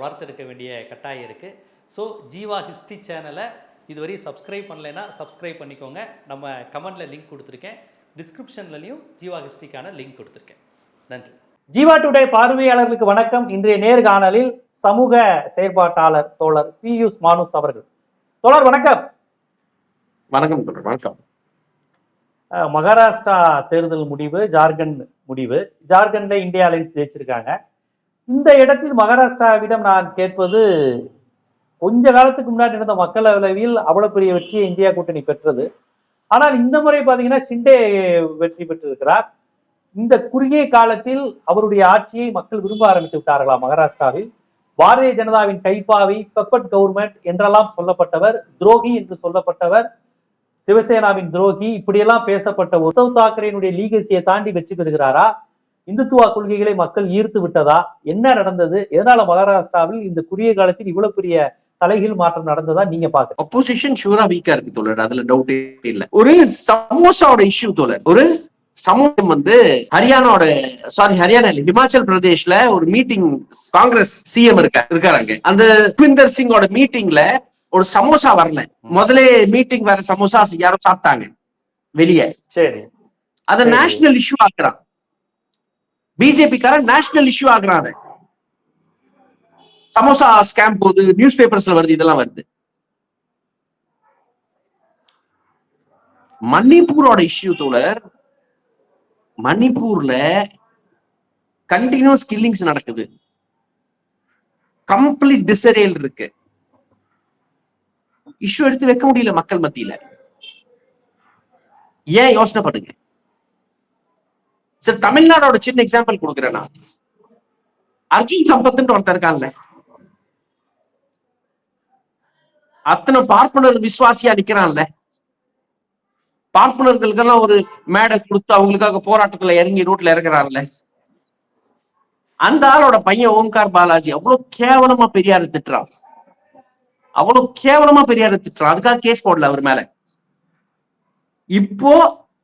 வளர்த்தெடுக்க வேண்டிய கட்டாயம் இருக்குது ஸோ ஜீவா ஹிஸ்ட்ரி சேனலை இதுவரை சப்ஸ்கிரைப் பண்ணலைன்னா சப்ஸ்கிரைப் பண்ணிக்கோங்க. நம்ம கமெண்டில் லிங்க் கொடுத்துருக்கேன். டிஸ்கிரிப்ஷன்லையும் ஜீவா ஹிஸ்ட்ரிக்கான லிங்க் கொடுத்துருக்கேன். நன்றி. ஜீவா டுடே பார்வையாளர்களுக்கு வணக்கம். இன்றைய நேர்காணலில் சமூக செயற்பாட்டாளர் தோழர் பியூஸ் மானுஸ் அவர்கள். தோழர் வணக்கம். வணக்கம் வணக்கம். மகாராஷ்டிரா தேர்தல் முடிவு ஜார்க்கண்ட் முடிவு. ஜார்க்கண்ட்ல இந்தியா அலைன்ஸ் ஜெயிச்சிருக்காங்க. இந்த இடத்தில் மகாராஷ்டிராவிடம் நான் கேட்பது கொஞ்ச காலத்துக்கு முன்னாடி நடந்த மக்களவையில் அவ்வளவு பெரிய வெற்றியை இந்தியா கூட்டணி பெற்றது. ஆனால் இந்த முறை பாத்தீங்கன்னா ஷிண்டே வெற்றி பெற்றிருக்கிறார். இந்த குறுகிய காலத்தில் அவருடைய ஆட்சியை மக்கள் விரும்ப ஆரம்பித்து விட்டார்களா மகாராஷ்டிராவில்? பாரதிய ஜனதாவின் கைப்பாவி பெப்பட் கவர்மெண்ட் என்றெல்லாம் சொல்லப்பட்டவர் துரோகி என்று சொல்லப்பட்டவர் சிவசேனாவின் துரோகி இப்படியெல்லாம் பேசப்பட்ட உத்தவ் தாக்கரேனுடைய லீகசியை தாண்டி வெற்றி பெறுகிறாரா? இந்துத்துவா கொள்கைகளை மக்கள் ஈர்த்து விட்டதா? என்ன நடந்தது? எதனால மகாராஷ்டிராவில் இந்த குறுகிய காலத்தில் இவ்வளவு பெரிய தலைகீழ் மாற்றம் நடந்ததா நீங்க பாக்குறீங்க அப்போசிஷன் ஷூரா வீக்கா இருக்கு தோழர். அதுல டவுட்டே இல்ல. ஒரு சமோசாவோட இஷ்யூ தோழர். ஒரு சமூகம் வந்து ஹரியானாவோட சாரி ஹரியானா இல்ல ஹிமாச்சல் பிரதேஷ்ல ஒரு மீட்டிங் காங்கிரஸ் சிஎம் இருக்கா இருக்காங்க அந்த புபிந்தர் சிங்கோட மீட்டிங்ல ஒரு சமோசா வரல. முதல்ல மீட்டிங் வர சமோசா யாரோ சாப்பிட்டாங்க. வெளியே. சரி. அத. நேஷனல் இஷ்யூ ஆக்குறான். பிஜேபிக்காரன் நேஷனல் இஷ்யூ ஆகுறான். அதை சமோசா ஸ்கேம் போகுது நியூஸ் பேப்பர்ஸ்ல வருது இதெல்லாம் வருது. மணிப்பூரோட இஷ்யூ தோழர் மணிப்பூர்ல கண்டினியூஸ் கில்லிங்ஸ் நடக்குது. கம்ப்ளீட் டிசரேல் இருக்கு. இஷ்யூ எடுத்து வைக்க முடியல மக்கள் மத்தியில. ஏன் யோசனை பண்ணுங்க சரி தமிழ்நாடோட சின்ன எக்ஸாம்பிள் கொடுக்குறேன் நான். அர்ஜுன் சம்பத்ன்ற ஒருத்தர் இருக்கான்ல. அத்தனை பார்ப்பனர் விசுவாசியா நிக்கிறான்ல. பார்ப்பனர்களுக்கெல்லாம் ஒரு மேடை கொடுத்து அவங்களுக்காக போராட்டத்துல இறங்கி ரோட்ல இறங்குறாருல அந்த ஆளோட பையன் ஓம்கார் பாலாஜி அவ்வளவு கேவலமா பெரியார திட்டுறான். அவ்வளவு கேவலமா பெரியார திட்டுறான். அதுக்காக கேஸ் போடல அவர் மேல. இப்போ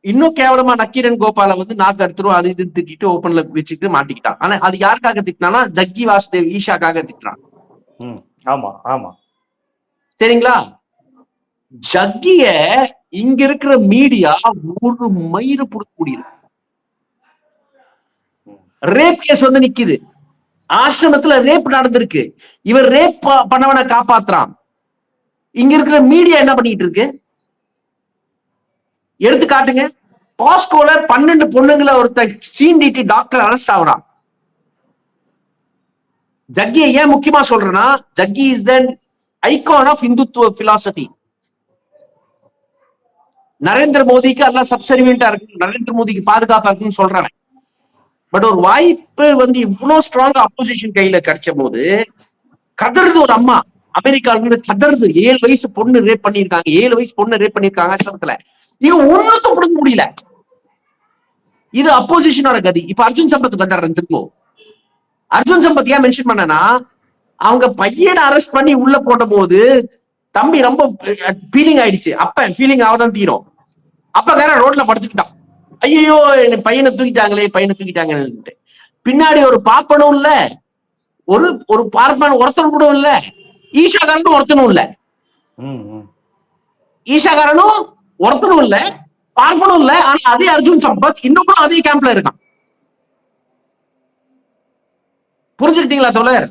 இன்னும் கேவலமா நக்கீரன் கோபால வந்து நாக்கு அறுத்துரும் அது இது திட்டிட்டு ஓப்பன்ல வச்சுட்டு மாட்டிக்கிட்டான். ஆனா அது யாருக்காக திட்டினானா ஜக்கி வாசுதேவ் ஈஷாக்காக திட்டுறான். ஆமா ஆமா. சரிங்களா? ஜக்கிய இங்க இருக்கிற மீடியா ஒரு மயிறு புடுக்க முடியல ரேப் கேஸ் வந்து நிக்குது. ஆசிரமத்துல ரேப் நடந்திருக்கு. இவர் ரேப் பண்ணவனை காப்பாத்துறான். இங்க இருக்கிற மீடியா என்ன பண்ணிட்டு இருக்கு? எடுத்து காட்டுங்க. பாஸ்கோல பன்னெண்டு பொண்ணுங்களை ஒருத்த சீண்டிட்டு டாக்டர் அரெஸ்ட் ஆகுறான். ஜக்கியை ஏன் முக்கியமா சொல்றேன்னா Jaggi is then icon of Hindutva philosophy Narendra மோடிக்கு எல்லாம் சப்சர்வியண்டா இருக்கு நரேந்திர மோடிக்கு பாதுகாப்பா இருக்குன்னு சொல்றாங்க பட் ஒரு வாய்ப்பு வந்து இவ்வளவு ஸ்ட்ராங் அப்போசிஷன் கையில கிடைச்ச போது கதறது ஒரு அம்மா. அமெரிக்கால இருந்து கதறுது ஏழு வயசு பொண்ணு ரேப் பண்ணிருக்காங்க ஏழு வயசு பொண்ணு ரேப் பண்ணிருக்காங்க ஆசிரமத்துல. இது ஒண்ணுத்த கொடுக்க முடியல. இது அப்போசிஷனோட கதி. இப்ப அர்ஜுன் சம்பத் வந்துடுறேன் திரும்ப. அர்ஜுன் சம்பத் ஏன் மென்ஷன் பண்ணனா அவங்க பையனை அரெஸ்ட் பண்ணி உள்ள போட்ட போது தம்பி ரொம்ப ஃபீலிங் ஆயிடுச்சு. அப்ப ஃபீலிங் ஆவதான் தீரும். அப்ப வேற ரோட்ல படுத்துக்கிட்டான். ஐயோ என் பையனை தூக்கிட்டாங்களே பையனை தூக்கிட்டாங்கன்னு பின்னாடி ஒரு பாப்பனும் இல்ல. ஒரு ஒரு பார்ப்பன் ஒருத்தன் கூட இல்ல. ஈஷாக்காரனும் ஒருத்தனும் இல்ல. ஈஷாக்காரனும் ஒருத்தனும் இல்ல பார்ப்பனும் இல்ல ஆனா அதே அர்ஜுன் சம்பத் இன்னும் கூட அதே கேம்ப்ல இருக்கான். புரிஞ்சுக்கிட்டீங்களா தோழர்?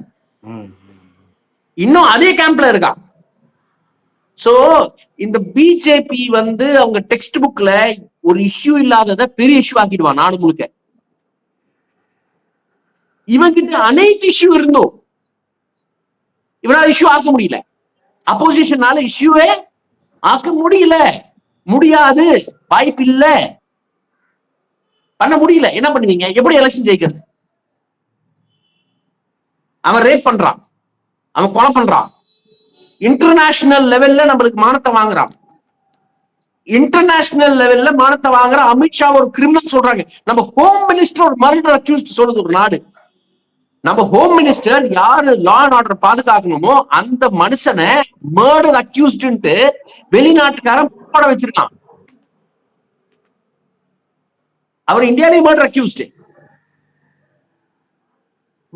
இன்னும் அதே கேம்ப்ல இருக்கான். சோ இந்த பிஜேபி வந்து அவங்க டெக்ஸ்ட் புக்ல ஒரு இஷ்யூ இல்லாதத பெரிய இஷ்யூ ஆக்கிடுவான் நாடு முழுக்க. இவங்கிட்ட அனைத்து இஷ்யூ இருந்தோம். இவனால இஷ்யூ ஆக்க முடியல. அப்போசிஷனால இஷ்யூவே ஆக்க முடியல. முடியாது. வாய்ப்பு இல்ல பண்ண முடியல. என்ன பண்ணுவீங்க? எப்படி எலெக்ஷன் ஜெயிக்கிறது? அவன் ரேப் பண்றான். அவன் கொலை பண்றான். இன்டர்நேஷனல் லெவல்ல நம்மளுக்கு மானத்தை வாங்குறான். இன்டர்நேஷனல் லெவல்ல மானத்தை வாங்குற அமித்ஷா ஒரு கிரிமினல் சொல்றாங்க. நம்ம ஹோம் மினிஸ்டர் ஒரு மர்டர் அக்யூஸ்ட் சொல்லுது ஒரு நாடு. நம்ம ஹோம் மினிஸ்டர் யாரு லா அண்ட் ஆர்டர் பாதுகாக்கணுமோ அந்த மனுஷனை மர்டர் அக்யூஸ்டுன்ட்டு வெளிநாட்டுக்காரன் படம் வச்சிருக்கான். அவர் இந்தியாலையும் மர்டர் அக்யூஸ்டு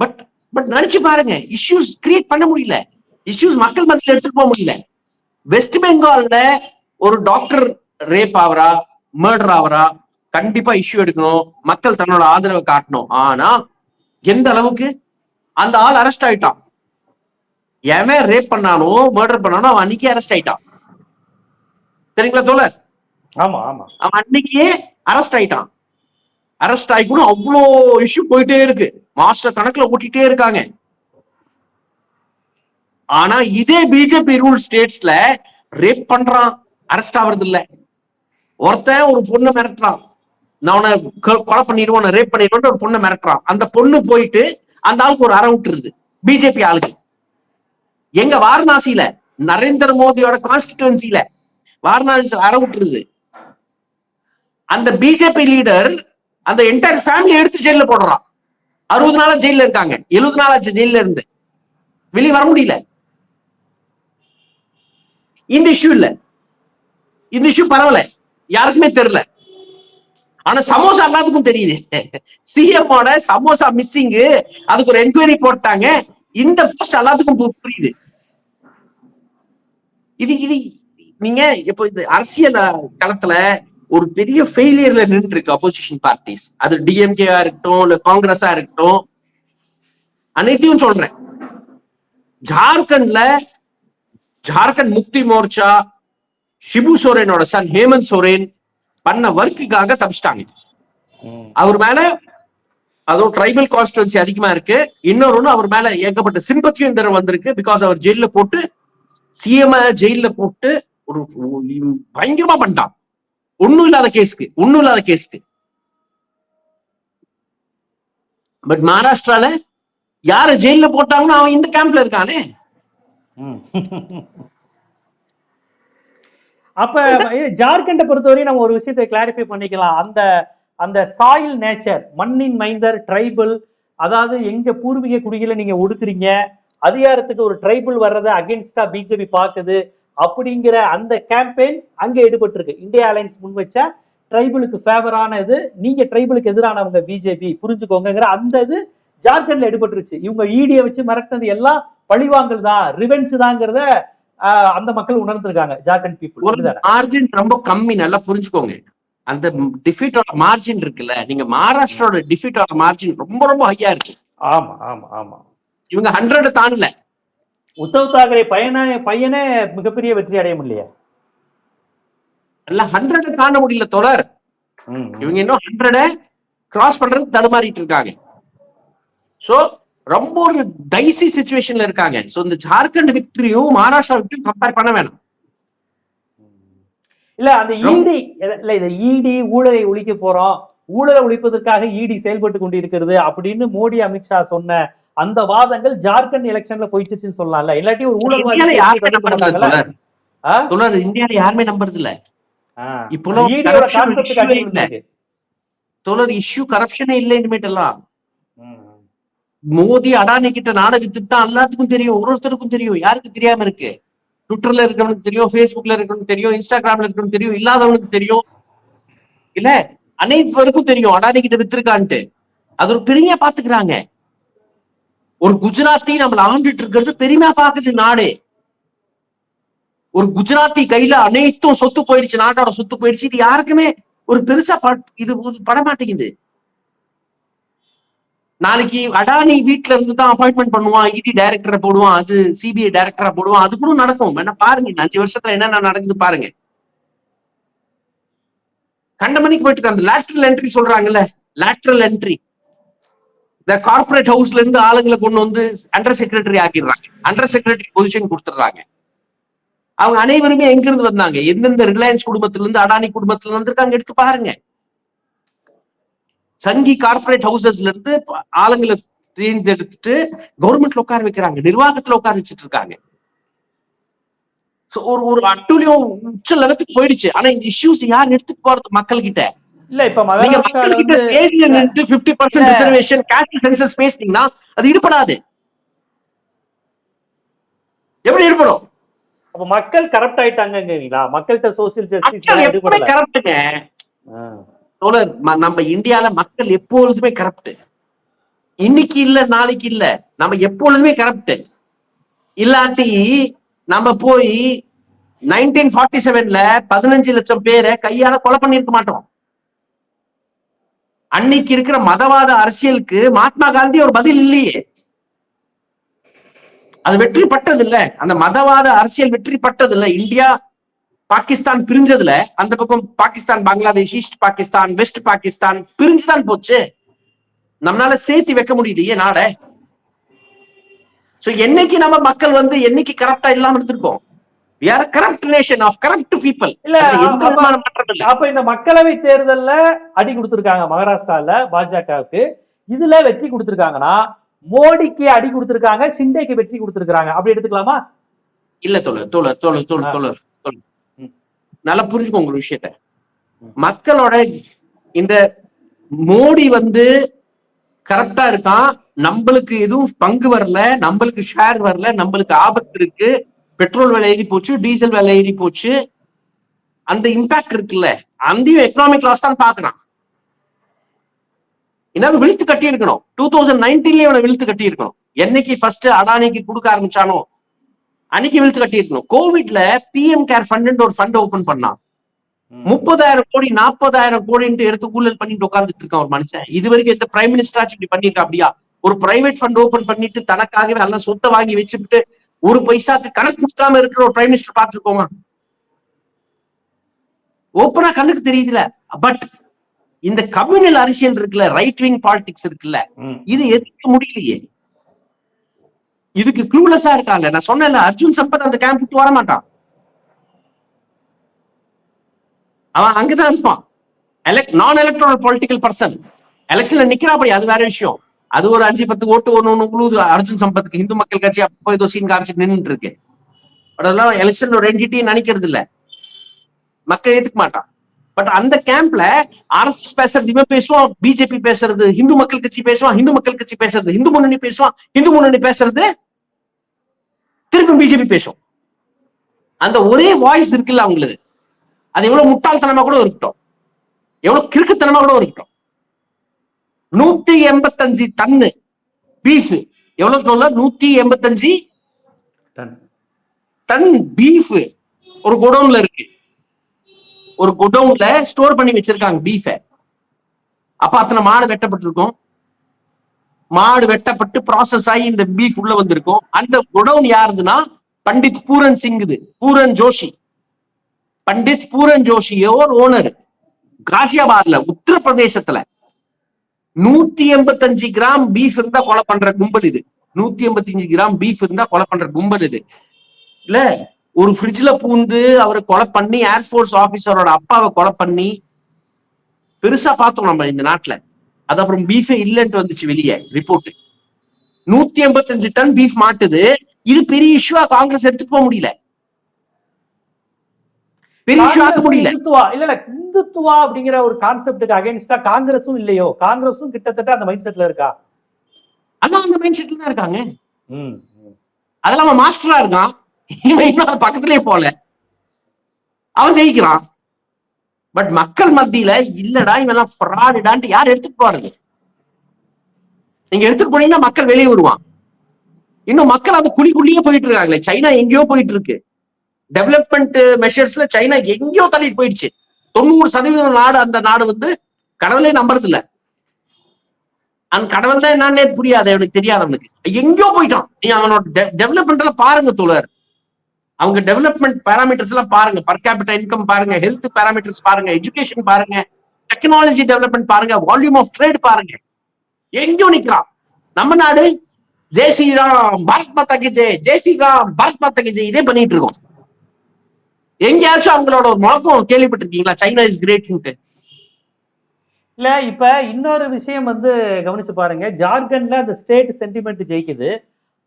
பட் பட் நினைச்சு பாருங்க இஷ்யூஸ் கிரியேட் பண்ண முடியல. இஷ்யூஸ் மக்கள் மத்தியில எடுத்துட்டு போக முடியல. வெஸ்ட் பெங்கால்ல ஒரு டாக்டர் ரேப் ஆவரா மர்டர் ஆவரா கண்டிப்பா இஷ்யூ எடுக்கணும். மக்கள் தன்னோட ஆதரவை காட்டணும். ஆனா எந்த அளவுக்கு? அந்த ஆள் அரெஸ்ட் ஆயிட்டான். எவன் ரேப் பண்ணானோ மர்டர் பண்ணானோ அவன் அன்னைக்கே அரெஸ்ட் ஆயிட்டான். சரிங்களா தோழர்? ஆமா ஆமா. அவன் அன்னைக்கே அரெஸ்ட் ஆயிட்டான். அரெஸ்ட் ஆகி கூட அவ்வளோ இஷ்யூ போயிட்டே இருக்கு. மாச கணக்குல ஓட்டிட்டே இருக்காங்க. ஆனா இதே பிஜேபி ரூல் ஸ்டேட்ஸ்ல ரேப் பண்றான். அரெஸ்ட் ஆவறது இல்ல ஒருத்தன் ஒரு பொண்ணை மிரட்டுறான். நான் உன்னை கொ- கொலை பண்ணிடுவோம் ரேப் பண்ணிடுவோம் ஒரு பொண்ணை மிரட்டுறான். அந்த பொண்ணு போயிட்டு அந்த ஆளுக்கு ஒரு அறை விட்டுருது பிஜேபி ஆளுக்கு. எங்க வாரணாசியில நரேந்திர மோடியோட கான்ஸ்டிடுவன்சில வாரணாசி அற விட்டுருது. அந்த பிஜேபி லீடர் அந்த என்டையர் ஃபேமிலி எடுத்து ஜெயில போடுறான். அறுபது நாளா ஜெயில இருக்காங்க. எழுபது நாள் ஆச்சு ஜெயில இருந்து. வெளியே வர முடியல. இந்த இஷ்யூ இல்ல. இந்த இஷ்யூ பரவல. யாருக்குமே தெரியல. ஆனா சமோசா எல்லாத்துக்கும் தெரியுது. சிஎம் ஓட சமோசா மிஸ்ஸிங் அதுக்கு ஒரு என்கொயரி போட்டாங்க. இந்த போஸ்ட் எல்லாத்துக்கும் புரியுது. இது இது நீங்க இப்போ இந்த அரசியல் களத்துல ஒரு பெரிய ஃபெயிலியர்ல நின்று இருக்கு அப்போசிஷன் பார்ட்டிஸ் அது டிஎம்கேவா இருக்கட்டும் இல்ல காங்கிரஸா இருக்கட்டும் அனைத்தையும் சொல்றேன். ஜார்க்கண்ட்ல ஜார்க்கண்ட் முக்தி மோர்ச்சா ஷிபு சோரனோட சன் ஹேமந்த் சோரன் பண்ண ஒர்க்குக்காக தப்பிச்சிட்டாங்க. அவர் மேல அதுவும் ட்ரைபல் கான்ஸ்டுவன்சி அதிகமா இருக்கு. இன்னொரு அவர் மேல ஏகப்பட்ட சிம்பத்தியும் தடவை வந்திருக்கு. பிகாஸ் அவர் ஜெயில போட்டு சிஎம் ஜெயில போட்டு ஒரு பயங்கரமா பண்ணிட்டான் ஒண்ணும் இல்லாத கேஸ்க்கு ஒண்ணும் இல்லாத கேஸ்க்கு பட் மகாராஷ்டிரால யார ஜெயில போட்டாங்கன்னா அவன் இந்த கேம்ப்ல இருக்கானே? அப்ப ஜார்க்கண்டை பொறுத்தவரை நம்ம ஒரு விஷயத்தை கிளாரிஃபை பண்ணிக்கலாம். அந்த அந்த சாயில் நேச்சர் மண்ணின் மைந்தர் ட்ரைபிள் அதாவது எங்க பூர்வீக குடிகளை நீங்க ஒடுக்குறீங்க அதிகாரத்துக்கு ஒரு ட்ரைபிள் வர்றதை அகேன்ஸ்டா பிஜேபி பாக்குது அப்படிங்கிற அந்த கேம்பெயின் அங்க ஈடுபட்டு இருக்கு இந்தியா அலைன்ஸ் முன் வச்ச ட்ரைபிளுக்கு ஃபேவரான இது நீங்க ட்ரைபிளுக்கு எதிரானவங்க பிஜேபி புரிஞ்சுக்கோங்கிற அந்த இது ஜார்க்கண்ட்ல எடுபட்டுருச்சு இவங்க ஈடியை வச்சு மிரட்டினது எல்லாம் பழிவாங்கல் தான் ரிவெஞ்ச் தாங்கிறத அந்த மக்கள் உணர்ந்திருக்காங்க ஜார்க்கண்ட் பீப்புள் மார்ஜின் ரொம்ப கம்மி நல்லா புரிஞ்சுக்கோங்க. அந்த டிஃபீட்டோட மார்ஜின் இருக்குல்ல நீங்க மகாராஷ்டிராவோட டிஃபீட்டோட மார்ஜின் ரொம்ப ரொம்ப ஹையா இருக்கு. ஆமா ஆமா ஆமா. இவங்க ஹண்ட்ரட் தாண்டல. உத்தவ் தாக்கரே பையனே பையனே மிகப்பெரிய வெற்றி அடைய முடியலையே இல்ல ஹண்ட்ரட் தாண்ட முடியல தொடர் இவங்க இன்னும் ஹண்ட்ரட கிராஸ் பண்றது தடுமாறிட்டு இருக்காங்க. சோ ரொம்ப ஒரு டைசி சுச்சுவேஷன்ல இருக்காங்க. சோ இந்த ஜார்க்கண்ட் விக்டரியும் மகாராஷ்டிரா விக்டரியும் கம்பேர் பண்ண வேணாம். இல்ல அந்த ஈடி இல்ல இந்த ஈடி ஊழலை ஒழிக்க போறோம். ஊழலை ஒழிப்பதற்காக ஈடி செயல்பட்டு கொண்டிருக்கிறது அப்படின்னு மோடி அமித்ஷா சொன்ன அந்த வாதங்கள் ஜார்க்கண்ட் எலெக்ஷன்ல போயிடுச்சுன்னு சொல்லலாம்ல. இல்லாட்டி ஒரு ஊழல்வாதி. தொடர் இந்தியால யாருமே நம்புறது இல்ல. கொடுத்தாங்க தொடர் இஷ்யூ கரப்ஷனே இல்ல. இனிமேட் எல்லாம் மோடி அடானி கிட்ட நாடக திட்டம் எல்லாத்துக்கும் தெரியும் ஒரு ஒருத்தருக்கும் தெரியும். யாருக்கு தெரியாம இருக்கு? ட்விட்டர்ல இருக்கிறவனுக்கு தெரியும் ஃபேஸ்புக்ல இருக்கிறவனுக்கு தெரியும் இன்ஸ்டாகிராம்ல இருக்கிறவனுக்கு தெரியும் இல்லாதவனுக்கு தெரியும். இல்ல? அனைவருக்கும் தெரியும் அடானி கிட்ட வித்திருக்கான்ட்டு. அது ஒரு பெரிய பாத்துக்கிறாங்க. ஒரு குஜராத்தி நம்மள ஆண்டுட்டு இருக்கிறது பெருமையா பாக்குது நாடு. ஒரு குஜராத்தி கையில அனைத்தும் சொத்து போயிடுச்சு நாட்டோட சொத்து போயிடுச்சு. இது யாருக்குமே ஒரு பெருசா இது படமாட்டேங்குது. பட மாட்டேங்குது நாளைக்கு அடானி வீட்ல இருந்து தான் அப்பாயின்மெண்ட் பண்ணுவான் இடி டைரக்டரை போடுவான் அது சிபிஐ டைரக்டரா போடுவான் அது கூட நடக்கும். என்ன பாருங்க அஞ்சு வருஷத்துல என்னென்ன நடக்குது பாருங்க. கண்ட மணிக்கு போயிட்டு அந்த லேட்ரல் என்ட்ரி சொல்றாங்கல்ல லேட்ரல் என்ட்ரி இந்த கார்ப்பரேட் ஹவுஸ்ல இருந்து ஆளுங்களை கொண்டு வந்து அண்டர் செக்ரட்டரி ஆக்கிடுறாங்க. அண்டர் செக்ரட்டரி பொசிஷன் கொடுத்துடுறாங்க. அவங்க அனைவருமே எங்கிருந்து வந்தாங்க? எந்தெந்த ரிலையன்ஸ் குடும்பத்துல இருந்து அடானி குடும்பத்துல வந்திருக்காங்க? எடுத்து பாருங்க. சங்கி கார்ப்பரேட் ஹவுசஸ்ல இருந்து ஆளுங்களை தேர்ந்தெடுத்துட்டு கவர்மெண்ட்ல உட்கார வைக்கிறாங்க. நிர்வாகத்துல உட்கார வச்சுட்டு இருக்காங்க. ஒரு ஒரு அட்டுலியம் உச்ச லெவலுக்கு போயிடுச்சு. ஆனா இந்த இஷ்யூஸ் யார் எடுத்துட்டு போறது மக்கள் கிட்ட இல்ல இப்ப மகாராஷ்டிரால வந்து ஸ்டேஜ்ல நின்று பிப்டி பர்சன்ட் இல்ல. ரிசர்வேஷன் கேஸ்ட் சென்சஸ் பேசினீங்கன்னா அது ஈடுபடாது எப்படி ஈடுபடும் அப்ப மக்கள் கரப்ட் ஆயிட்டாங்கங்கிறீங்களா? மக்கள்கிட்ட சோசியல் ஜஸ்டிஸ் கரப்டுங்க. தோழர் நம்ம இந்தியால மக்கள் எப்பொழுதுமே கரப்ட் இன்னைக்கு இல்ல நாளைக்கு இல்ல. நம்ம எப்பொழுதுமே கரப்ட் இல்லாட்டி நம்ம போய் நைன்டீன் ஃபார்ட்டி செவன்ல பதினஞ்சு லட்சம் பேரை கையால கொலை பண்ணிருக்க மாட்டோம். அன்னைக்கு இருக்கிற மதவாத அரசியலுக்கு மகாத்மா காந்தி ஒரு பதில் இல்லையே. அது வெற்றி பட்டது இல்ல அந்த மதவாத அரசியல் வெற்றி பட்டது இல்ல இந்தியா பாகிஸ்தான் பிரிஞ்சதுல அந்த பக்கம் பாகிஸ்தான் பங்களாதேஷ் ஈஸ்ட் பாகிஸ்தான் வெஸ்ட் பாகிஸ்தான் பிரிஞ்சுதான் போச்சு. நம்மளால சேர்த்து வைக்க முடியலையே நாட. சோ என்னைக்கு நம்ம மக்கள் வந்து என்னைக்கு கரெக்டா இல்லாம இருந்திருக்கோம் a corrupt nation of corrupt people. இல்ல, அப்ப- இந்த மக்களவை தேர்தல்ல அடி கொடுத்திருக்காங்க மகாராஷ்டிரால பாஜகவுக்கு. இதுல வெற்றி கொடுத்திருக்காங்கன்னா மோடிக்கு அடி கொடுத்திருக்காங்க சிண்டேக்கு வெற்றி கொடுத்திருக்காங்க அப்படி எடுத்துக்கலாமா? இல்ல தோழர் தோழர் தோழர் தோழர். தோழர். நல்லா புரிஞ்சுக்கோங்க ஒரு விஷயத்த. மக்களோட இந்த மோடி வந்து கரெக்டா இருக்கான். நம்மளுக்கு எதுவும் பங்கு வரல நம்மளுக்கு ஷேர் வரல நம்மளுக்கு ஆபத்து இருக்கு. பெட்ரோல் விலை ஏறி போச்சு டீசல் விலை ஏறி போச்சு. அந்த இம்பாக்ட் இருக்குல்ல. அந்தையும் எக்கனாமிக் லாஸ் தான் பாக்குறான் இன்னாலும் விழுத்து கட்டி இருக்கணும் டூ தௌசண்ட் நைன்டீன்லயே அவனை விழுத்து கட்டி இருக்கணும் என்னைக்கு ஃபர்ஸ்ட் அடானிக்கு கொடுக்க ஆரம்பிச்சானோ அன்னைக்கு விழுத்து கட்டி இருக்கணும் கோவிட்ல பிஎம் கேர் ஃபண்ட் ஒரு ஃபண்ட் ஓபன் பண்ணான் முப்பதாயிரம் கோடி நாற்பதாயிரம் கோடின்ட்டு எடுத்து ஊழல் பண்ணிட்டு உட்கார்ந்துட்டு இருக்கான் ஒரு மனுஷன். இது வரைக்கும் எந்த பிரைம் மினிஸ்டராச்சும் இப்படி பண்ணிருக்கா அப்படியா? ஒரு பிரைவேட் ஃபண்ட் ஓபன் பண்ணிட்டு தனக்காகவே எல்லாம் சொத்தை வாங்கி வச்சுட்டு ஒரு பைசாக்கு கணக்கு கொடுக்காம இருக்கிற ஒரு பிரைம் மினிஸ்டர் பார்த்துருக்கோமா ஓப்பனா கண்ணுக்கு தெரியுதுல. பட் இந்த கம்யூனல் அரசியல் இருக்குல்ல ரைட் விங் பாலிடிக்ஸ் இருக்குல்ல. இது எதிர்க்க முடியலையே? இதுக்கு க்ளூலெஸ்ஸா இருக்காங்க. நான் சொன்னேன்ல அர்ஜுன் சம்பத் அந்த கேம்ப் விட்டு வர மாட்டான். அவன் அங்கதான் இருப்பான். நான் எலக்ட்ரல் பொலிட்டிக்கல் பர்சன் எலெக்ஷன்ல நிக்கிறாப்படி அது வேற விஷயம். அது ஒரு அஞ்சு பத்து ஓட்டு ஒண்ணு ஒண்ணு உழுவுது அர்ஜுன் சம்பத்துக்கு இந்து மக்கள் கட்சி அப்போ ஏதோ சீன் காமிச்சு நின்றுட்டு இருக்கு. பட் அதெல்லாம் எலெக்ஷன் ஒரு என்டிட்டியும் நினைக்கிறது இல்ல. மக்கள் ஏத்துக்க மாட்டான். பட் அந்த கேம்ப்ல ஆர்எஸ்எஸ் பேசுறது இவன் பேசுவான் பிஜேபி பேசுறது இந்து மக்கள் கட்சி பேசுவான் இந்து மக்கள் கட்சி பேசுறது இந்து முன்னணி பேசுவான் இந்து முன்னணி பேசுறது திருப்பி பிஜேபி பேசும். அந்த ஒரே வாய்ஸ் இருக்குல்ல அவங்களுக்கு. அது எவ்வளவு முட்டாள்தனமா கூட இருக்கட்டும். எவ்வளவு கிறுக்குத்தனமா கூட இருக்கட்டும். நூத்தி எண்பத்தஞ்சு டன்னு பீஃப் எவ்வளவு சொல்ல? நூத்தி எண்பத்தஞ்சு. டன். பீஃப் ஒரு குடோன்ல இருக்கு. ஒரு குடோன்ல ஸ்டோர் பண்ணி வச்சிருக்காங்க பீஃப அப்ப அத்தனை மாடு வெட்டப்பட்டிருக்கும். மாடு வெட்டப்பட்டு ப்ராசஸ் ஆகி இந்த பீஃப் உள்ள வந்திருக்கும். அந்த குடோன் யாருதுன்னா? பண்டித் பூரன் சிங் இது பூரன் ஜோஷி. பண்டித் பூரன் ஜோஷியோர் ஓனர் காசியாபாத்ல உத்தரப்பிரதேசத்துல. நூத்தி எண்பத்தஞ்சு கிராம் பீஃப் இருந்தா கொலை பண்ற கும்பல் இது. நூத்தி எண்பத்தஞ்சு கிராம் பீஃப் இருந்தா கொலை பண்ற கும்பல் இது. இல்ல ஒரு ஃப்ரிட்ஜ்ல பூந்து அவரை கொலை பண்ணி ஏர்ஃபோர்ஸ் ஆபீசரோட அப்பாவை கொலை பண்ணி பெருசா பார்த்தோம் நம்ம இந்த நாட்டுல. அது அப்புறம் பீஃபே இல்லைன்ட்டு வந்துச்சு வெளியே ரிப்போர்ட் நூத்தி எண்பத்தஞ்சு டன் பீஃப் மாட்டுது. இது பெரிய இஷ்யூவா காங்கிரஸ் எடுத்துட்டு போக முடியல. பெரிய முடியல இல்ல. இல்ல இந்துத்துவா அப்படிங்கிற ஒரு கான்செப்டுக்கு அகைன்ஸ்டா காங்கிரஸும் இல்லையோ? காங்கிரஸும் கிட்டத்தட்ட அந்த மைண்ட் செட்ல இருக்கா? அதான் அந்த மைண்ட் செட்ல தான் இருக்காங்க. ம். அதெல்லாம் அவன் மாஸ்டரா இருக்கான். இவன் இன்னும் அது பக்கத்திலே போல அவன் ஜெயிக்கிறான். பட் மக்கள் மத்தியில இல்லடா இவெல்லாம் ஃப்ராடுடான்ட்டு யார் எடுத்துட்டு போறது? நீங்க எடுத்துட்டு போனீங்கன்னா மக்கள் வெளியே வருவான். இன்னும் மக்கள் அந்த குழிக்குள்ளேயே போயிட்டு இருக்காங்களே. சைனா எங்கேயோ போயிட்டு இருக்கு. டெவலப்மெண்ட் மெஷர்ஸ்ல சைனா எங்கேயோ தள்ளிட்டு போயிடுச்சு. தொண்ணூறு சதவீதம் நாடு அந்த நாடு வந்து கடவுளே நம்புறது இல்ல அந்த கடவுள் தான் என்னன்னே புரியாது அவனுக்கு தெரியாது அவனுக்கு. எங்கேயோ போயிட்டான். நீ அவனோட டெவலப்மெண்ட்ல பாருங்க தோழர். அவங்க டெவலப்மெண்ட் பேராமீட்டர்ஸ் எல்லாம் பாருங்க. பர் கேபிட்டல் இன்கம் பாருங்க ஹெல்த் பேராமீட்டர்ஸ் பாருங்க எஜுகேஷன் பாருங்க டெக்னாலஜி டெவலப்மெண்ட் பாருங்க வால்யூம் ஆஃப் ட்ரேட் பாருங்க. எங்கேயோ நிக்கிறான். நம்ம நாடு ஜெய் ஸ்ரீராம் பாரத் மாதா கி ஜெய் ஜெய் ஸ்ரீராம் பாரத் மாதா கி ஜெய் இதே பண்ணிட்டு இருக்கோம். எங்கேயாச்சும் அவங்களோட ஒரு முழக்கம் கேள்விப்பட்டிருக்கீங்களா? சைனா இஸ் கிரேட்ன்ட்டு இல்ல இப்ப இன்னொரு விஷயம் வந்து கவனிச்சு பாருங்க. ஜார்க்கண்ட்ல அந்த ஸ்டேட் சென்டிமெண்ட் ஜெயிக்குது.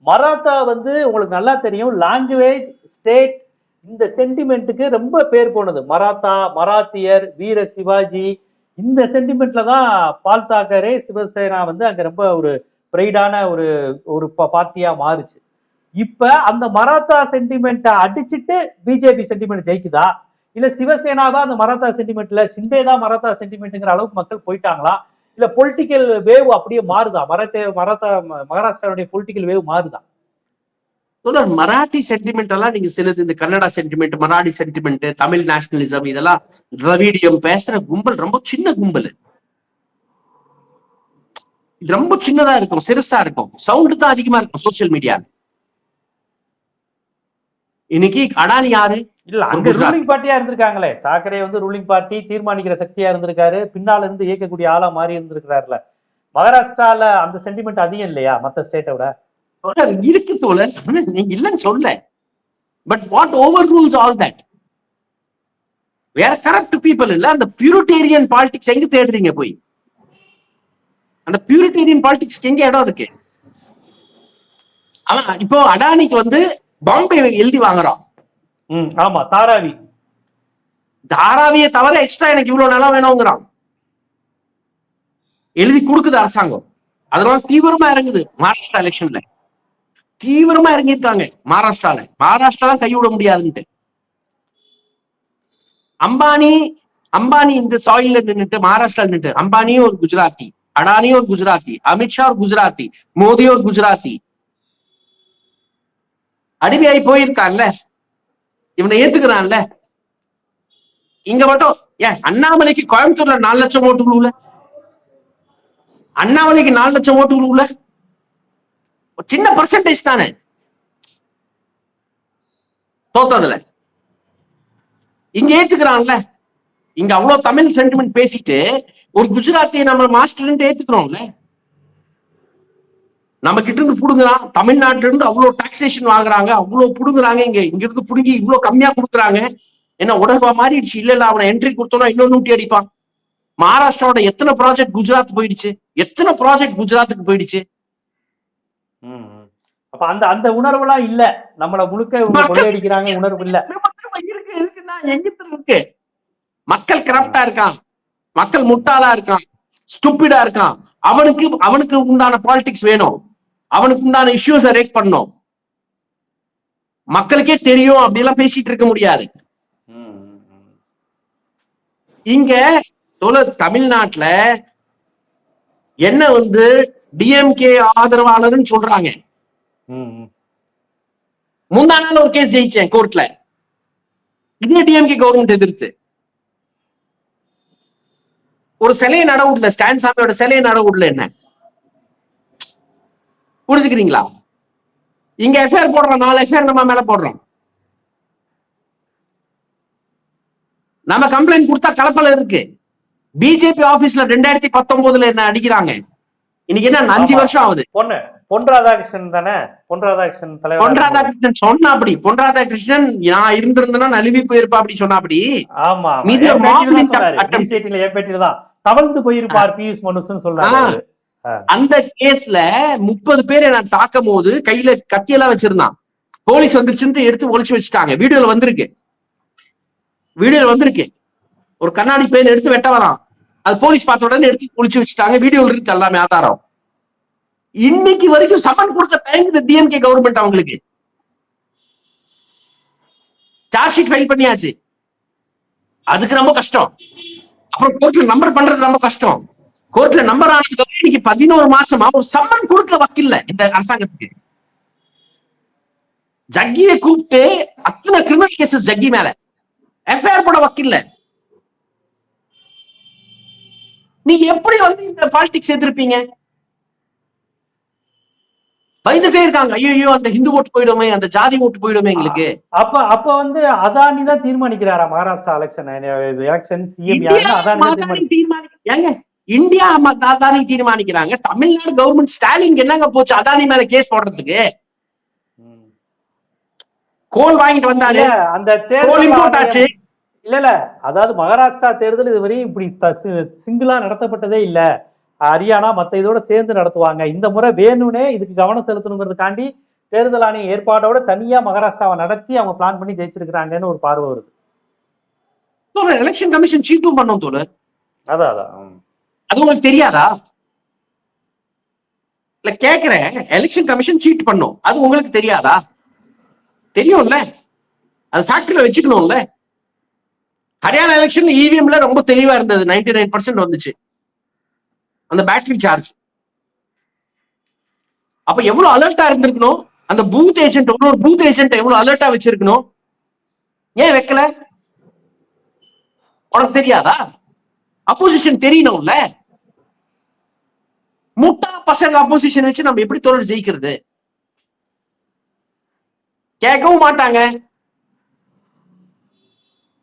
மராத்தா வந்து உங்களுக்கு நல்லா தெரியும். லாங்குவேஜ் ஸ்டேட் இந்த சென்டிமெண்ட்டுக்கு ரொம்ப பேர் போனது. மராத்தா மராத்தியர் வீர சிவாஜி இந்த சென்டிமெண்ட்ல தான் பால் தாக்கரே சிவசேனா வந்து அங்க ரொம்ப ஒரு ப்ரைடான ஒரு ஒரு பார்ட்டியா மாறுச்சு. இப்ப அந்த மராத்தா சென்டிமெண்ட்டை அடிச்சிட்டு பிஜேபி சென்டிமெண்ட் ஜெயிக்குதா? இல்ல சிவசேனா தான் அந்த மராத்தா சென்டிமெண்ட்ல சிந்தே தான் மராத்தா சென்டிமெண்ட்ங்கிற அளவுக்கு மக்கள் போயிட்டாங்களா? இல்ல பொலிட்டிக்கல் வேவ் அப்படியே மாறுதா? மராத்தே மராத்தா மகாராஷ்டிராவுடைய பொலிட்டிக்கல் வேவ் மாறுதா? தொடர் மராத்தி சென்டிமெண்ட் எல்லாம் நீங்க சிலது இந்த Kannada sentiment Marathi sentiment Tamil nationalism இதெல்லாம் திராவிடியம் பேசுற கும்பல் ரொம்ப சின்ன கும்பல். இது ரொம்ப சின்னதா இருக்கும் சிறுசா இருக்கும். சவுண்டு தான் அதிகமா இருக்கும் சோசியல் மீடியால இன்னைக்கு அடானி யாரு? இல்ல அங்க. ரூலிங் பார்ட்டியா இருந்திருக்காங்களே. தாக்கரே வந்து ரூலிங் பார்ட்டி தீர்மானிக்கிற சக்தியா இருந்திருக்காரு. பின்னால இருந்து இயக்கக்கூடிய ஆளா மாறி இருந்திருக்கிறாருல. மகாராஷ்டிரால அந்த சென்டிமெண்ட் அதிகம் இல்லையா மத்த ஸ்டேட்டை விட? இருக்கு தோழர். நீங்க இல்லைன்னு சொல்ல but what overrules all that வேற கரப்ட் பீப்புள் இல்ல அந்த பியூரிட்டேரியன் பாலிடிக்ஸ் எங்க தேடுறீங்க போய்? அந்த பியூரிட்டேரியன் பாலிடிக்ஸ்க்கு எங்க இடம் இருக்கு? அவன் இப்போ அடானிக்கு வந்து பாம்பே எழுதி வாங்குறான். ம் ஆமா தாராவி. தாராவியை தவிர எக்ஸ்ட்ரா எனக்கு இவ்வளவு நிலம் வேணுங்கிறான் எழுதி கொடுக்குது அரசாங்கம். அதனால தீவிரமா இறங்குது மகாராஷ்டிரா எலெக்ஷன்ல தீவிரமா இறங்கியிருக்காங்க மகாராஷ்டிரால. மகாராஷ்டிரா கைவிட முடியாதுன்ட்டு. அம்பானி அம்பானி இந்த சாயில்ல நின்னுட்டு மகாராஷ்டிரா நின்னுட்டு அம்பானியும் ஒரு குஜராத்தி அடானியும் ஒரு குஜராத்தி அமித்ஷா ஒரு குஜராத்தி மோடி ஒரு குஜராத்தி அடிமையாகி போயிருக்கான்ல. இவனை ஏத்துக்கிறான்ல. இங்க மட்டும் ஏன் அண்ணாமலைக்கு கோயம்புத்தூர்ல நாலு லட்சம் ஓட்டு விழுவுல அண்ணாமலைக்கு நாலு லட்சம் ஓட்டு விழுவுல ஒரு சின்ன பர்சன்டேஜ் தானே. தோத்ததுல. இங்க ஏத்துக்கிறான்ல. இங்க அவ்வளவு தமிழ் சென்டிமெண்ட் பேசிட்டு ஒரு குஜராத்தியை நம்ம மாஸ்டர் ஏத்துக்கிறோம்ல. நம்ம கிட்ட இருந்து புடுங்குறான் தமிழ்நாட்டுல இருந்து அவ்வளவு டாக்ஸேஷன் வாங்குறாங்க அவ்வளவு புடுங்குறாங்க இங்க. இங்க இருந்து புடுங்கி இவ்வளவு கம்மியா கொடுக்குறாங்க. என்ன உடம்பா மாறிடுச்சு. இல்ல இல்ல அவனை என்ட்ரி கொடுத்தோம்னா இன்னொரு நூட்டி அடிப்பான். மகாராஷ்டிராவோட எத்தனை ப்ராஜெக்ட் குஜராத் போயிடுச்சு? எத்தனை ப்ராஜெக்ட் குஜராத்துக்கு போயிடுச்சு. அப்ப அந்த அந்த உணர்வுலாம் இல்ல. நம்மள முழுக்க கொள்ளையடிக்கிறாங்க உணர்வு இல்ல. இருக்கு இருக்குன்னா எங்க இருக்கு? மக்கள் கரப்டா இருக்கான். மக்கள் முட்டாளா இருக்கான். ஸ்டூப்பிடா இருக்கான். அவனுக்கு அவனுக்கு உண்டான பாலிடிக்ஸ் வேணும். அவனுக்கு உண்டான இஷ்யூஸை ரேக் பண்ணும். மக்களுக்கே தெரியும் அப்படிலாம் பேசிட்டு இருக்க முடியாது. இங்க தமிழ்நாட்டுல என்ன வந்து டிஎம்கே ஆதரவாளர்னு சொல்றாங்க. முந்தா நாள் ஒரு கேஸ் ஜெயிச்சேன் கோர்ட்ல இதே டிஎம்கே கவர்மெண்ட் எதிர்த்து. ஒரு சிலையை நடவுடல ஸ்டான் சாமியோட சிலையை நடவுடல என்ன? புரிஞ்சுக்கிறீங்களா? இங்க எஃப்ஐஆர் போடுறோம் நாலு எஃப்ஐஆர் நம்ம மேல போடுறோம். நம்ம கம்ப்ளைண்ட் கொடுத்தா கலப்பல இருக்கு. பிஜேபி ஆபீஸ்ல ரெண்டாயிரத்தி பத்தொன்பதுல என்ன அடிக்கிறாங்க? இன்னைக்கு என்ன அஞ்சு. வருஷம் ஆகுது? பொண்ணு பொன் ராதாகிருஷ்ணன் தானே? பொன் ராதாகிருஷ்ணன் தலைவர் பொன் ராதாகிருஷ்ணன் சொன்னா அப்படி. பொன் ராதாகிருஷ்ணன் நான் இருந்திருந்தேன்னா நழுவி போயிருப்பா அப்படி சொன்னா அப்படி. ஆமா பேட்டியில தான். தவழ்ந்து போயிருப்பார் பியூஷ் மனுஷன் சொல்றாரு. அந்த கேஸ்ல முப்பது பேரை நான் தாக்கும் போது கையில கத்தியெல்லாம் வச்சிருந்தான். போலீஸ் வந்துருச்சுன்னு எடுத்து ஒழிச்சு வச்சுட்டாங்க. வீடியோல வந்திருக்கு. வீடியோல வந்திருக்கு. ஒரு கண்ணாடி பேன் எடுத்து வெட்ட வரான் அது போலீஸ் பார்த்த உடனே எடுத்து ஒளிச்சு வச்சுட்டாங்க. வீடியோல இருக்கு எல்லாமே ஆதாரம். இன்னைக்கு வரைக்கும் சமன் கொடுக்க தயங்குது டிஎம்கே கவர்மெண்ட் அவங்களுக்கு. சார்ஜ் ஷீட் ஃபைல் பண்ணியாச்சு. அதுக்கு ரொம்ப கஷ்டம். அப்புறம் கோர்ட்ல நம்பர் பண்றது ரொம்ப கஷ்டம். கோர்ட்ல நம்பர் ஆனதுக்கு இன்னைக்கு பதினோரு மாசமா ஒரு சம்மன் கொடுக்க வக்கில்ல இந்த அரசாங்கத்துக்கு. ஜக்கியை கூப்பிட்டு அத்தனை கிரிமினல் கேசஸ் ஜக்கி மேல. எஃப்ஐஆர் போட வக்கில்ல. நீங்க எப்படி வந்து இந்த பாலிடிக்ஸ் எதிர்ப்பீங்க? பயந்துட்டே இருக்காங்க. ஐயோ அந்த ஹிந்து ஓட்டு போயிடுமே அந்த ஜாதி ஓட்டு போயிடுமே எங்களுக்கு. அப்ப அப்ப வந்து அதானி தான் தீர்மானிக்கிறாரா? Maharashtra election election CM Adani தீர்மானிக்க இந்தியா அதானி தீர்மானிக்கிறாங்க. தமிழ்நாடு கவர்மெண்ட் ஸ்டாலின் என்னங்க போச்சு? அதானி மேல கேஸ் போடுறதுக்கு. கோல் வாங்கிட்டு வந்தாரு. அந்த தேர்தல் இல்ல இல்ல. அதாவது மகாராஷ்டிரா தேர்தல் இதுவரையும் இப்படி சிங்கிளா நடத்தப்பட்டதே இல்ல. ஹரியானா மத்த இதோட சேர்ந்து நடத்துவாங்க. இந்த முறை வேணும்னே இதுக்கு கவனம் செலுத்தணுங்கிறதுக்காண்டி தேர்தல் ஆணைய ஏற்பாடோட தனியா மகாராஷ்டிராவை நடத்தி அவங்க பிளான் பண்ணி ஜெயிச்சிருக்கிறாங்கன்னு ஒரு பார்வை வருது. எலெக்ஷன் கமிஷன் சீட்டும் பண்ணோம் தோழர். அதான் அதான். அது உங்களுக்கு தெரியாதா? இல்ல கேக்குறேன். எலெக்ஷன் கமிஷன் சீட் பண்ணும். அது உங்களுக்கு தெரியாதா? தெரியும்ல. அது ஃபேக்டரியில வச்சுக்கணும்ல. ஹரியானா எலெக்ஷன் இவிஎம்ல ரொம்ப தெளிவா இருந்தது. 99% நைன் பர்சன்ட் வந்துச்சு. அந்த பேட்டரி சார்ஜ் அப்ப எவ்வளவு அலர்ட்டா இருந்திருக்கணும்? அந்த பூத் ஏஜென்ட் ஒரு பூத் ஏஜென்ட் எவ்வளவு அலர்ட்டா வச்சிருக்கணும்? ஏன் வைக்கல? உனக்கு தெரியாதா? அப்போசிஷன் தெரியணும்ல. முட்டா பசங்க அப்போசிஷன் வச்சு நம்ம எப்படி தோழர் ஜெயிக்கிறது? கேட்கவும் மாட்டாங்க.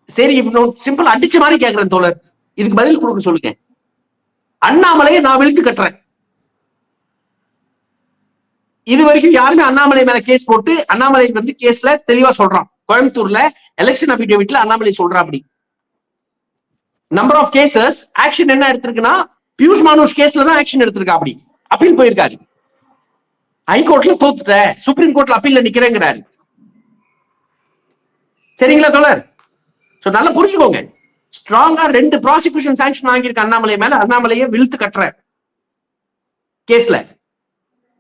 சரி சிம்பிள் அடிச்ச மாதிரி கேக்குறேன் தோழர். இதுக்கு பதில் கொடுக்க சொல்லுங்க. அண்ணாமலையை நான் வெளுத்து கட்டுறேன். இது வரைக்கும் யாருமே அண்ணாமலை மேல கேஸ் போட்டு அண்ணாமலை வந்து கேஸ்ல தெளிவா சொல்றான். கோயம்புத்தூர்ல எலெக்ஷன் அபிடேவிட்ல அண்ணாமலை சொல்றான் அப்படி. நம்பர் ஆஃப் கேசஸ் ஆக்ஷன் என்ன எடுத்திருக்குன்னா பியூஷ் மானுஷ் கேஸ்ல தான் ஆக்ஷன் எடுத்திருக்கா அப்படி அப்பீல் போயிருக்காரு ஹைகோர்ட்ல தோத்துட்ட. சுப்ரீம் கோர்ட்ல அப்பீல்ல நிக்கிறேங்கிறாரு. சரிங்களா தோழர்? சோ நல்லா புரிஞ்சுக்கோங்க. ஸ்ட்ராங்கா ரெண்டு ப்ராசிக்யூஷன் சாங்ஷன் வாங்கியிருக்க அண்ணாமலை மேல. அண்ணாமலையை விழுத்து கட்டுற கேஸ்ல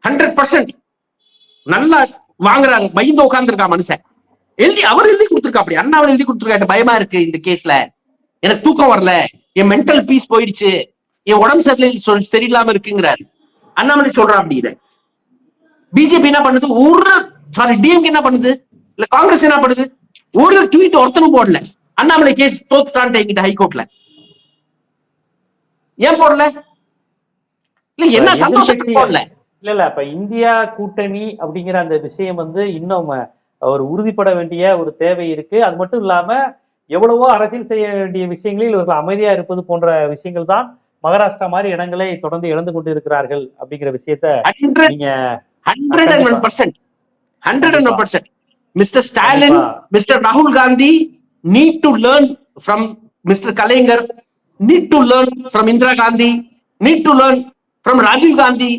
ஹண்ட்ரட் பர்சன்ட் நல்லா வாங்குறாரு. பயந்து உட்கார்ந்துருக்கா மனுஷன். எழுதி அவர் எழுதி கொடுத்துருக்கா அப்படி அண்ணாமலை எழுதி கொடுத்துருக்காரு. பயமா இருக்கு இந்த கேஸ்ல எனக்கு தூக்கம் வரல. என் மென்டல் பீஸ் போயிடுச்சு. என் உடம்பு சரியில்லை சரியில்லாம இருக்குங்கிறாரு. அண்ணாமலை சொல்றா அப்படி இதை. பிஜேபி என்ன பண்ணுது? ஒரு சாரி டிஎம்கே என்ன பண்ணுது? இல்ல காங்கிரஸ் என்ன பண்ணுது? ஒரு ட்வீட் ஒருத்தனும் போடல. அண்ணாமலை கேஸ் தோத்துட்டான்ட்டு எங்கிட்ட ஹைகோர்ட்ல ஏன் போடல? இல்ல என்ன சந்தோஷத்துக்கு போடல? இல்ல இல்ல இப்ப இந்தியா கூட்டணி அப்படிங்கிற அந்த விஷயம் வந்து இன்னும் ஒரு உறுதிப்பட வேண்டிய ஒரு தேவை இருக்கு. அது மட்டும் இல்லாம எவ்வளவோ அரசியல் செய்ய வேண்டிய விஷயங்களில் இவர்கள் அமைதியா இருப்பது போன்ற விஷயங்கள் தான் மகாராஷ்டிரா மாதிரி இடங்களை தொடர்ந்து இழந்து கொண்டு இருக்கிறார்கள் அப்படிங்கிற விஷயத்த ஹண்ட்ரட் நீங்க hundred and one percent hundred and one percent mister Stalin. Mister ராகுல் Gandhi need to learn from mister Kalaignar need to learn from Indira Gandhi need to learn from Rajiv Gandhi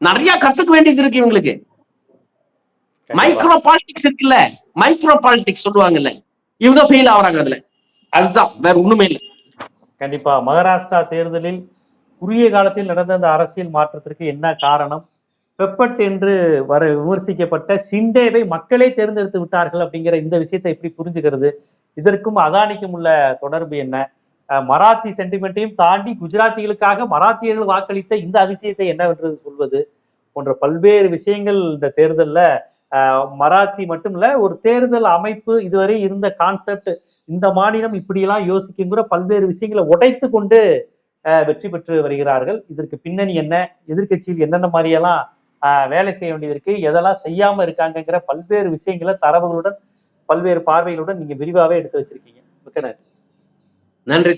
நிறைய கத்துக்க வேண்டியது இருக்கு இவங்களுக்கு. Micro politics இருக்குல்ல. Micro politics சொல்லுவாங்கல்ல. இவங்க fail ஆகுறாங்க அதுல. அதுதான் வேற ஒண்ணுமே இல்ல. கண்டிப்பா மகாராஷ்டிரா தேர்தலில் குறுகிய காலத்தில் நடந்த அந்த அரசியல் மாற்றத்திற்கு என்ன காரணம்? பெப்பட் என்று வர விமர்சிக்கப்பட்ட ஷிண்டேவை மக்களே தேர்ந்தெடுத்து விட்டார்கள் அப்படிங்கிற இந்த விஷயத்தை எப்படி புரிஞ்சுக்கிறது? இதற்கும் அதானிக்கும் உள்ள தொடர்பு என்ன? மராத்தி சென்டிமெண்ட்டையும் தாண்டி குஜராத்திகளுக்காக மராத்தியர்கள் வாக்களித்த இந்த அதிசயத்தை என்னவென்று சொல்வது? போன்ற பல்வேறு விஷயங்கள் இந்த தேர்தலில் மராத்தி மட்டும் இல்லை ஒரு தேர்தல் அமைப்பு இதுவரை இருந்த கான்செப்ட் இந்த மாநிலம் இப்படியெல்லாம் யோசிக்குங்கிற பல்வேறு விஷயங்களை உடைத்து கொண்டு அஹ், வெற்றி பெற்று வருகிறார்கள். இதற்கு பின்னணி என்ன? எதிர்கட்சியில் என்னென்ன மாதிரியெல்லாம் வேலை செய்ய வேண்டியது இருக்கு எதெல்லாம் செய்யாம இருக்காங்கங்கிற பல்வேறு விஷயங்களை தரவுகளுடன் பல்வேறு பார்வைகளுடன் நீங்க விரிவாவே எடுத்து வச்சிருக்கீங்க. மிக்க நன்றி. நன்றி